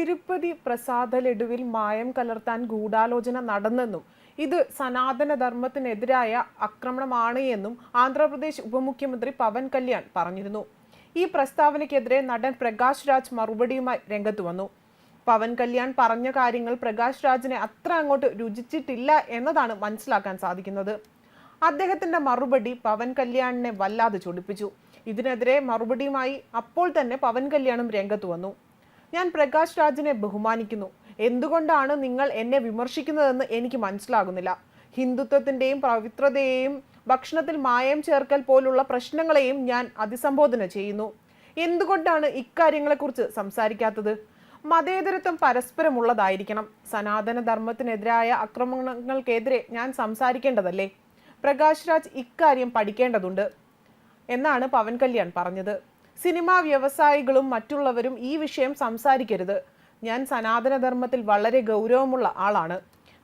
തിരുപ്പതി പ്രസാദ ലഡുവിൽ മായം കലർത്താൻ ഗൂഢാലോചന നടന്നെന്നും ഇത് സനാതന ധർമ്മത്തിനെതിരായ ആക്രമണമാണ് എന്നും ആന്ധ്രാപ്രദേശ് ഉപമുഖ്യമന്ത്രി പവൻ കല്യാൺ പറഞ്ഞിരുന്നു. ഈ പ്രസ്താവനയ്ക്കെതിരെ നടൻ പ്രകാശ് രാജ് മറുപടിയുമായി രംഗത്ത് വന്നു. പവൻ കല്യാൺ പറഞ്ഞ കാര്യങ്ങൾ പ്രകാശ് രാജിനെ അത്ര അങ്ങോട്ട് രുചിച്ചിട്ടില്ല എന്നതാണ് മനസ്സിലാക്കാൻ സാധിക്കുന്നത്. അദ്ദേഹത്തിന്റെ മറുപടി പവൻ കല്യാണിനെ വല്ലാതെ ചൊടിപ്പിച്ചു. ഇതിനെതിരെ മറുപടിയുമായി അപ്പോൾ തന്നെ പവൻ കല്യാണും രംഗത്ത് വന്നു. ഞാൻ പ്രകാശ് രാജിനെ ബഹുമാനിക്കുന്നു. എന്തുകൊണ്ടാണ് നിങ്ങൾ എന്നെ വിമർശിക്കുന്നതെന്ന് എനിക്ക് മനസ്സിലാകുന്നില്ല. ഹിന്ദുത്വത്തിന്റെയും പവിത്രതയെയും ഭക്ഷണത്തിൽ മായം ചേർക്കൽ പോലുള്ള പ്രശ്നങ്ങളെയും ഞാൻ അതിസംബോധന ചെയ്യുന്നു. എന്തുകൊണ്ടാണ് ഇക്കാര്യങ്ങളെക്കുറിച്ച് സംസാരിക്കാത്തത്? മതേതരത്വം പരസ്പരമുള്ളതായിരിക്കണം. സനാതന ധർമ്മത്തിനെതിരായ ആക്രമണങ്ങൾക്കെതിരെ ഞാൻ സംസാരിക്കേണ്ടതല്ലേ? പ്രകാശ് രാജ് ഇക്കാര്യം പഠിക്കേണ്ടതുണ്ട്. എന്നാണ് പവൻ കല്യാൺ പറഞ്ഞത്. സിനിമാ വ്യവസായികളും മറ്റുള്ളവരും ഈ വിഷയം സംസാരിക്കരുത്. ഞാൻ സനാതനധർമ്മത്തിൽ വളരെ ഗൗരവമുള്ള ആളാണ്.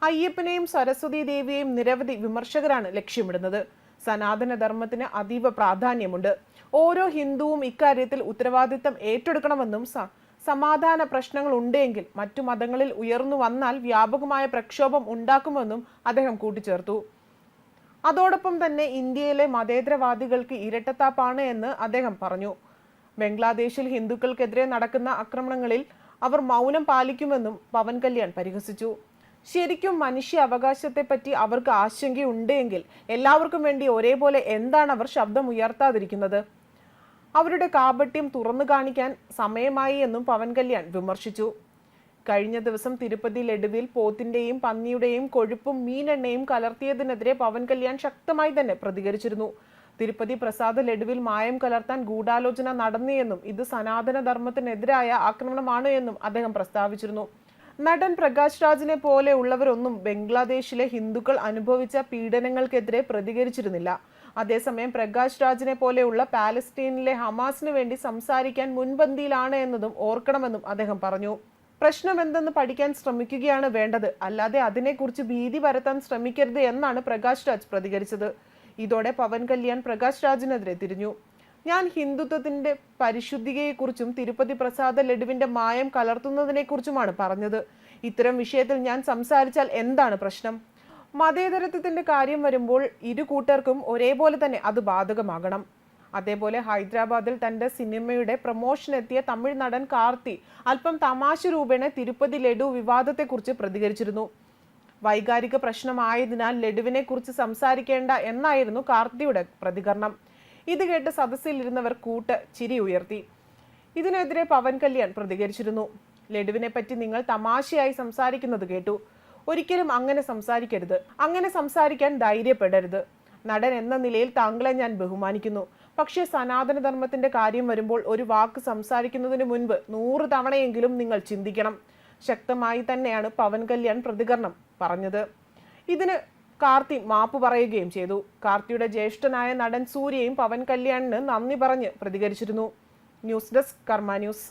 അയ്യപ്പനെയും സരസ്വതി ദേവിയെയും നിരവധി വിമർശകരാണ് ലക്ഷ്യമിടുന്നത്. സനാതനധർമ്മത്തിന് അതീവ പ്രാധാന്യമുണ്ട്. ഓരോ ഹിന്ദുവും ഇക്കാര്യത്തിൽ ഉത്തരവാദിത്തം ഏറ്റെടുക്കണമെന്നും സമാധാന പ്രശ്നങ്ങൾ ഉണ്ടെങ്കിൽ മറ്റു മതങ്ങളിൽ ഉയർന്നു വന്നാൽ വ്യാപകമായ പ്രക്ഷോഭം ഉണ്ടാക്കുമെന്നും അദ്ദേഹം കൂട്ടിച്ചേർത്തു. അതോടൊപ്പം തന്നെ ഇന്ത്യയിലെ മതേതരവാദികൾക്ക് ഇരട്ടത്താപ്പാണ് എന്ന് അദ്ദേഹം പറഞ്ഞു. ബംഗ്ലാദേശിൽ ഹിന്ദുക്കൾക്കെതിരെ നടക്കുന്ന ആക്രമണങ്ങളിൽ അവർ മൗനം പാലിക്കുമെന്നും പവൻ കല്യാൺ പരിഹസിച്ചു. ശരിക്കും മനുഷ്യ അവകാശത്തെപ്പറ്റി അവർക്ക് ആശങ്കയുണ്ടെങ്കിൽ എല്ലാവർക്കും വേണ്ടി ഒരേപോലെ എന്താണ് അവർ ശബ്ദം ഉയർത്താതിരിക്കുന്നത് അവരുടെ കാപട്യം തുറന്നു കാണിക്കാൻ സമയമായി എന്നും പവൻ കല്യാൺ വിമർശിച്ചു. കഴിഞ്ഞ ദിവസം തിരുപ്പതി ലഡുവിൽ പോത്തിന്റെയും പന്നിയുടെയും കൊഴുപ്പും മീനെണ്ണയും കലർത്തിയതിനെതിരെ പവൻ കല്യാൺ ശക്തമായി തന്നെ പ്രതികരിച്ചിരുന്നു. തിരുപ്പതി പ്രസാദ ലഡുവിൽ മായം കലർത്താൻ ഗൂഢാലോചന നടന്നിയെന്നും ഇത് സനാതന ധർമ്മത്തിനെതിരായ ആക്രമണമാണ് എന്നും അദ്ദേഹം പ്രസ്താവിച്ചിരുന്നു. നടൻ പ്രകാശ് രാജിനെ പോലെ ഉള്ളവരൊന്നും ബംഗ്ലാദേശിലെ ഹിന്ദുക്കൾ അനുഭവിച്ച പീഡനങ്ങൾക്കെതിരെ പ്രതികരിച്ചിരുന്നില്ല. അതേസമയം പ്രകാശ് രാജിനെ പോലെയുള്ള പാലസ്തീനിലെ ഹമാസിനു വേണ്ടി സംസാരിക്കാൻ മുൻപന്തിയിലാണ് എന്നതും ഓർക്കണമെന്നും അദ്ദേഹം പറഞ്ഞു. പ്രശ്നം എന്തെന്ന് പഠിക്കാൻ ശ്രമിക്കുകയാണ് വേണ്ടത്. അല്ലാതെ അതിനെക്കുറിച്ച് ഭീതി പരത്താൻ ശ്രമിക്കരുത് എന്നാണ് പ്രകാശ് രാജ് പ്രതികരിച്ചത്. ഇതോടെ പവൻ കല്യാൺ പ്രകാശ് രാജിനെതിരെ തിരിഞ്ഞു. ഞാൻ ഹിന്ദുത്വത്തിന്റെ പരിശുദ്ധികയെക്കുറിച്ചും തിരുപ്പതി പ്രസാദ ലഡുവിന്റെ മായം കലർത്തുന്നതിനെക്കുറിച്ചുമാണ് പറഞ്ഞത്. ഇത്തരം വിഷയത്തിൽ ഞാൻ സംസാരിച്ചാൽ എന്താണ് പ്രശ്നം? മതേതരത്വത്തിന്റെ കാര്യം വരുമ്പോൾ ഇരു കൂട്ടർക്കും ഒരേപോലെ തന്നെ അത് ബാധകമാകണം. അതേപോലെ ഹൈദരാബാദിൽ തന്റെ സിനിമയുടെ പ്രൊമോഷൻ എത്തിയ തമിഴ് നടൻ കാർത്തി അല്പം തമാശ രൂപേണ തിരുപ്പതി ലഡു വിവാദത്തെക്കുറിച്ച് പ്രതികരിച്ചിരുന്നു. വൈകാരിക പ്രശ്നമായതിനാൽ ലഡുവിനെ കുറിച്ച് സംസാരിക്കേണ്ട എന്നായിരുന്നു കാർത്തിയുടെ പ്രതികരണം. ഇത് കേട്ട് സദസ്സിലിരുന്നവർ കൂട്ട് ചിരി ഉയർത്തി. ഇതിനെതിരെ പവൻ കല്യാൺ പ്രതികരിച്ചിരുന്നു. ലഡുവിനെ പറ്റി നിങ്ങൾ തമാശയായി സംസാരിക്കുന്നത് കേട്ടു. ഒരിക്കലും അങ്ങനെ സംസാരിക്കരുത്. അങ്ങനെ സംസാരിക്കാൻ ധൈര്യപ്പെടരുത്. നടൻ എന്ന നിലയിൽ താങ്കളെ ഞാൻ ബഹുമാനിക്കുന്നു. പക്ഷേ സനാതന ധർമ്മത്തിന്റെ കാര്യം വരുമ്പോൾ ഒരു വാക്ക് സംസാരിക്കുന്നതിന് മുൻപ് നൂറ് തവണയെങ്കിലും നിങ്ങൾ ചിന്തിക്കണം. ശക്തമായി തന്നെയാണ് പവൻ കല്യാൺ പ്രതികരണം പറഞ്ഞത്. ഇതിന് കാർത്തി മാപ്പ് പറയുകയും ചെയ്തു. കാർത്തിയുടെ ജ്യേഷ്ഠനായ നടൻ സൂര്യയും പവൻ കല്യാണിന് നന്ദി പറഞ്ഞ് പ്രതികരിച്ചിരുന്നു. News desk Karma news.